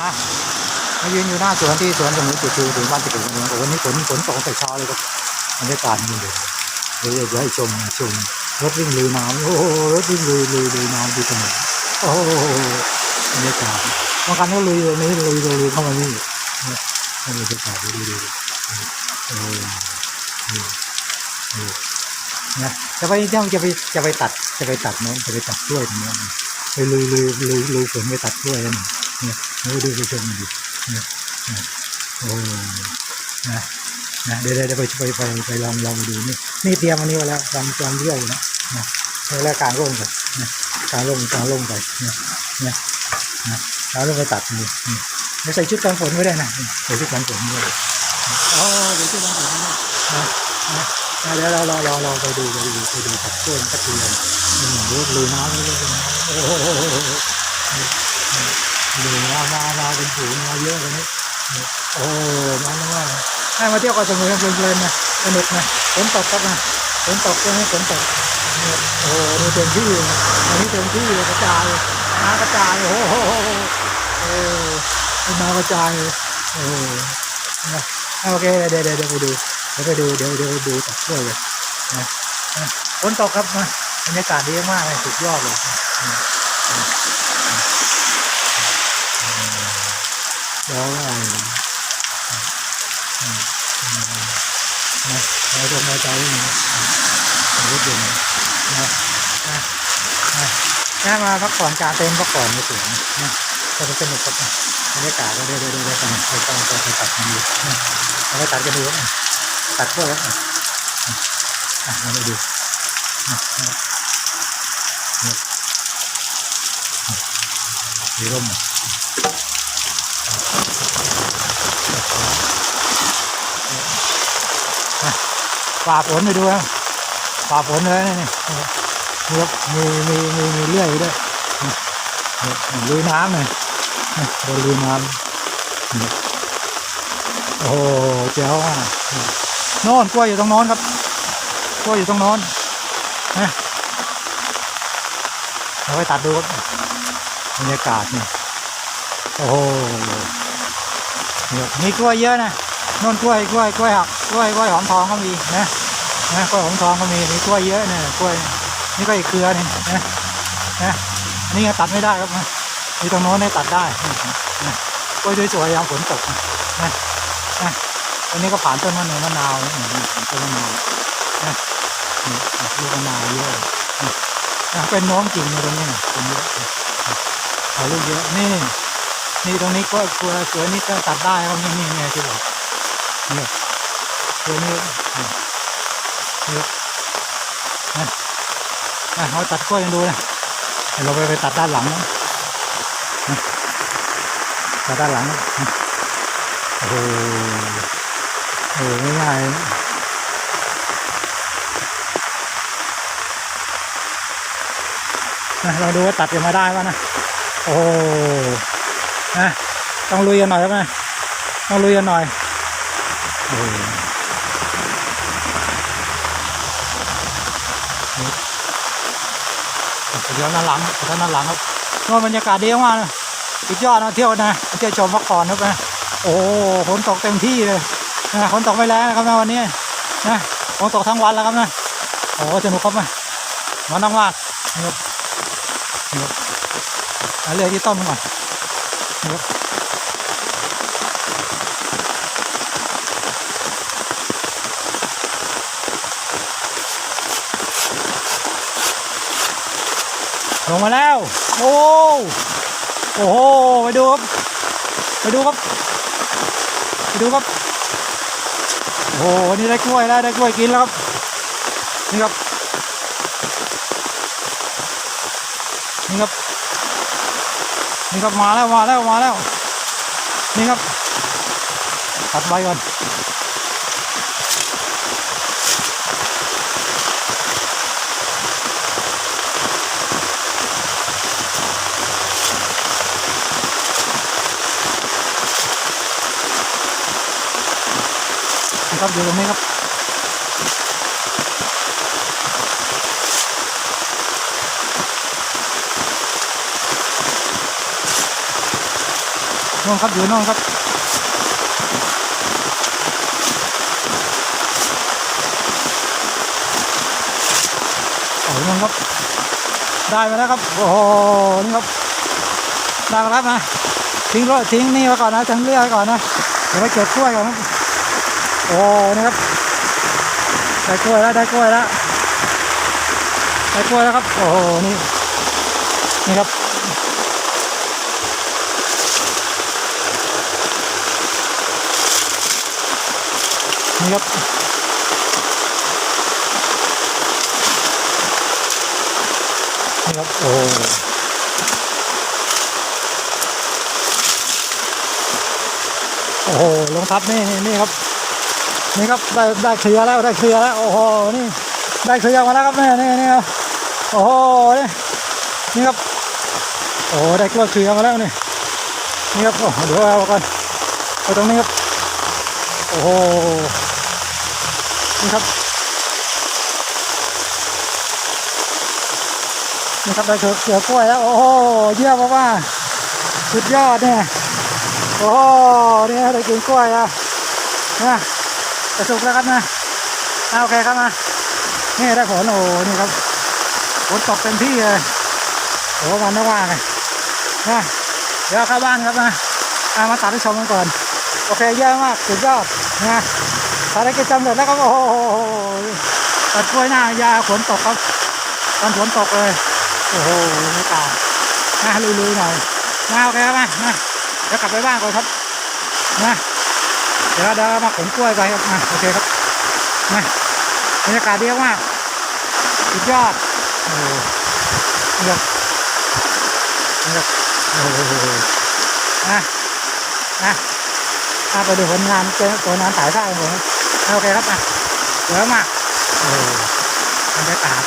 นะมายืนอยู่หน้าสวนที่สวนตรงนี้จุดคือถึงบ้านติดกันโอ้วันนี้ฝนฝนตกแต่เช้าเลยครับบรรยากาศนี่เลยเดี๋ยวเดี๋ยวให้ชมชมรถวิ่งลุยน้ำโอ้รถวิ่งลุยลุยลุยน้ำดูถนนโอ้บรรยากาศบางคันก็ลุยตรงนี้ลุยลุยลุยเข้ามานี่เนี่บรรยากาศดูดูดูโอ้โหนี่นี่นะจะไปเจ้าจะไปจะไปตัดจะไปตัดโน้นจะไปตัดกล้วยตรงโน้นไปลุยลุยลุยลุยฝนไปตัดกล้วยแล้วนี่เนี่ย ดูดูไปชมดูเนี่ยเนี่ยโอ้นะนะเดี๋ยวเดี๋ยวเดี๋ยวไปไปไปไปลองลองดูนี่นี่เตรียมอันนี้ไว้แล้วลองลองเยี่ยวอยู่นะนะแล้วกลางร่มไปนะกลางร่มกลางร่มไปเนี่ยเนี่ยนะกลางร่มไปตัดนี่นี่ใส่ชุดกันฝนไว้ได้นะใส่ชุดกันฝนไว้อ๋อใส่ชุดกันฝนไว้นะนะนะเดี๋ยวเราเราเราเราไปดูไปดูไปดูตัดกล้วยตัดทุเรียนนี่ดูลุยน้ำลุยน้ำโอ้โห ดูมามามาเป็นฝูงมาเยอะเลยนี่โอ้มาแล้วว่าให้มาเที่ยวเกาะสมุยกันเพลินๆนะสนุกนะฝนตกครับนะฝนตกใช่ไหมฝนตกโอ้โหนี่เต็มที่เลยอันนี้เต็มที่เลยกระจายมากระจายโอ้โหโอ้มากระจายโอ้นะโอเคเดี๋ยวเดี๋ยวเดี๋ยวไปดูเดี๋ยวไปดูเดี๋ยวเดี๋ยวดูตัดกล้วยเลยนนะฝนตกครับนะบรรยากาศดีมากเลยสุดยอดเลย เดี๋ยวอะไรนะเราจะมาใจนี่นะรถยนต์นะนะนะมาพักผ่อนกลาเต็นพักผ่อนในสวนนะจะไปสนุกกับบรรยากาศก็ได้ได้ได้ได้กันไปไปไปไปตัดกันดูเราไปตัดกันดูนะตัดเพื่อแล้วอะอะเราไปดูนะนะนะมีร่มอะ ฝ่าฝนไปดูนะฝ่าฝนเลยนี่นี่นี่ครับมีมีมีมีเลื่อยด้วยลุยน้ำเลยโดนลุยน้ำโอ้โหเจ๋วอะนี่โน่นกล้วยอยู่ตรงน้นครับกล้วยอยู่ตรงน้นนะเราไปตัดดูบบรรยากาศนี่ โอ้โหมีกล้วยเยอะนะน่นกล้วยกล้วยกล้วยหักกล้วยกล้วยหอมทองก็มีนะนะกล้วยหอมทองก็มีมีกล้วยเยอะเนี่ยกล้วยนี่ก็อีกเครือนี่นะนะนี่ตัดไม่ได้ครับมีตรงโน้นเนี่ยตัดได้นะกล้วยสวยๆยามฝนตกนะนะอันนี้ก็ผ่านต้นมะนาวมะนาวนี่ต้นมะนาวนะลูกมะนาวเยอะนะเป็นน้มจริงในตรงนี้นะตรงนี้เอาลูกเยอะนี่ นี่ตรงนี้ก็กล้วยสวยนี่ก็ตัดได้ครับนี่นี่ไงที่บอกเนี่ยตัวนี้เนี่เนี่ยนะนะเราตัดกล้วยกันดูนะเดี๋ยวเราไปไปตัดด้านหลังนะตัดด้านหลังนะโอ้โหโอ้โหไม่ง่ายนะนะเราดูว่าตัดกันมาได้ป่ะนะ โอ้ นะต้องลุยกันหน่อยครับนะต้องลุยกันหน่อยโอ้โหเดี๋ยวด้านหลังด้านหลังครับว่าบรรยากาศดีมากนะสุดยอดนะเที่ยวนะเที่ยวชมพักผ่อนครับนะโอ้โหฝนตกเต็มที่เลยนะฝนตกไม่แรงนะครับนะวันนี้นะฝนตกทั้งวันแล้วครับนะโอ้โหสนุกครับนะมันมากๆนี่ครับนี่ครับเอาเรื่อยที่ต้นมันก่อน นี่ครับลงมาแล้ว โอ้โอ้โหไปดูครับไปดูครับไปดูครับโอ้โหนี่ได้กล้วยแล้วได้กล้วยกินแล้วครับนี่ครับนี่ครับ นี่ครับมาแล้วมาแล้วมาแล้ว นี่ครับตัดใบก่อนนะครับอยู่ตรงนี้ครับ นู่นครับอยู่นู่นครับโอ้ยนู่นครับ ได้มาแล้วครับ โอ้โหนี่ครับได้มาแล้วนะทิ้งรถทิ้งนี่ไว้ก่อนนะทิ้งเรือไว้ก่อนนะเดี๋ยวไปเก็บกล้วยก่อนนะโอ้นี่ครับได้กล้วยแล้วได้กล้วยแล้วได้กล้วยแล้วครับ โอ้โหนี่นี่ครับ นี่ครับนี่ครับโอ้โอ้โหลงทับนี่นี่ครับนี่ครับได้ได้เคลียร์แล้วได้เคลียร์แล้วโอ้โหนี่ได้เคลียร์มาแล้วครับนี่นี่นี่ครับโอ้โหนี่นี่ครับโอ้โหได้กล้วยเคลียร์มาแล้วนี่นี่ครับโอ้เดี๋ยวเอาก่อนเอาตรงนี้ครับโอ้โห นี่ครับนี่ครับได้เขือกล้วยแล้ว โอ้โหเยี่ยมมากๆสุดยอดเนี่ยโอ้โหนี่ได้กินกล้วยอะนะจะสุกแล้วครับนะเอาโอเคครับนะนี่ได้ผลโอ้โหนี่ครับฝนตกเต็มที่เลยโอ้โหมันไม่ว่างเลยนะเดี๋ยวเข้าบ้านครับนะเอามาตัดให้ชมกันก่อน โอเคเยี่ยมมากสุดยอดนะารกิจสำเร็จแล้วครับโอ้โหตัดกล้วยหน้ายาฝนตกครับตอนฝนตกเลยโอ้โหไม่ตายนะลุยๆหน่อยนะโอเคครับนะนะเดี๋ยวกลับไปบ้านก่อนครับนะเดี๋ยวเดี๋ยวมาขนกล้วยไปครับนะโอเคครับนะบรรยากาศดีมากสุดยอดโอ้โหนี่ครับนี่ครับโอ้โหนะนะเอาไปดูผลงานเจอผลงานถ่ายภาพของผม โอเคครับนะเยอะมากโอ้บรรยากาศ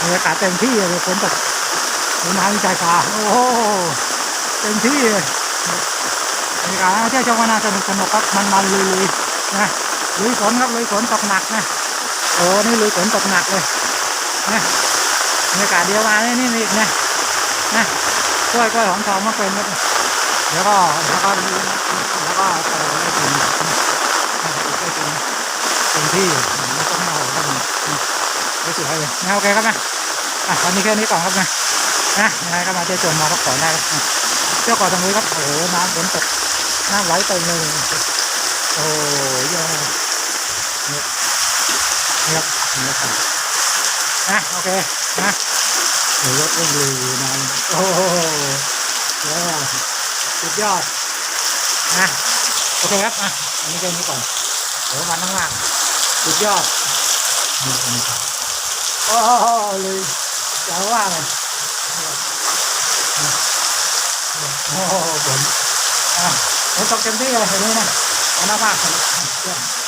บรรยากาศเต็มที่เลยฝนตกฝนน้ำใจฟ้าโอ้โหเต็มที่เลยบรรยากาศเที่ยวชมกันนะสนุกสนุกครับมันมันลุยลุยนะลุยฝนครับลุยฝนตกหนักนะโอ้นี่ลุยฝนตกหนักเลยนะบรรยากาศเดียวมานี่นี่อีกนะนะกล้วยกล้วยหอมทองมาเป็นครับแล้วก็แล้วก็แล้วก็ได้กิน ต็มที่ไม่ต้องเมาก็มีไม่สวยเลยนะโอเคครับนะอะวันนี้แค่นี้ก่อนครับนะนะยังไงก็มาเที่ยวชมมากผ่อได้ครับเที่ยวก่อนตรงนี้ครับโอ้โหน้ำฝนตกน้ำไหลเต็มเลยโอ้ยนี่ครับนี่ครับนะโอเคนะเดี๋ยวรถวิ่งเลยนานโอ้โหเยอะสุดยอดนะโอเคครับอะอันนี้แค่นี้ก่อนเดี๋ยววันข้างล่าง สุดยอดโอ้โหเลยจะว่าไงโอ้โหผมอะผมตกเต็มที่เลยเห็นไหมนะเอาหน้ามากเลย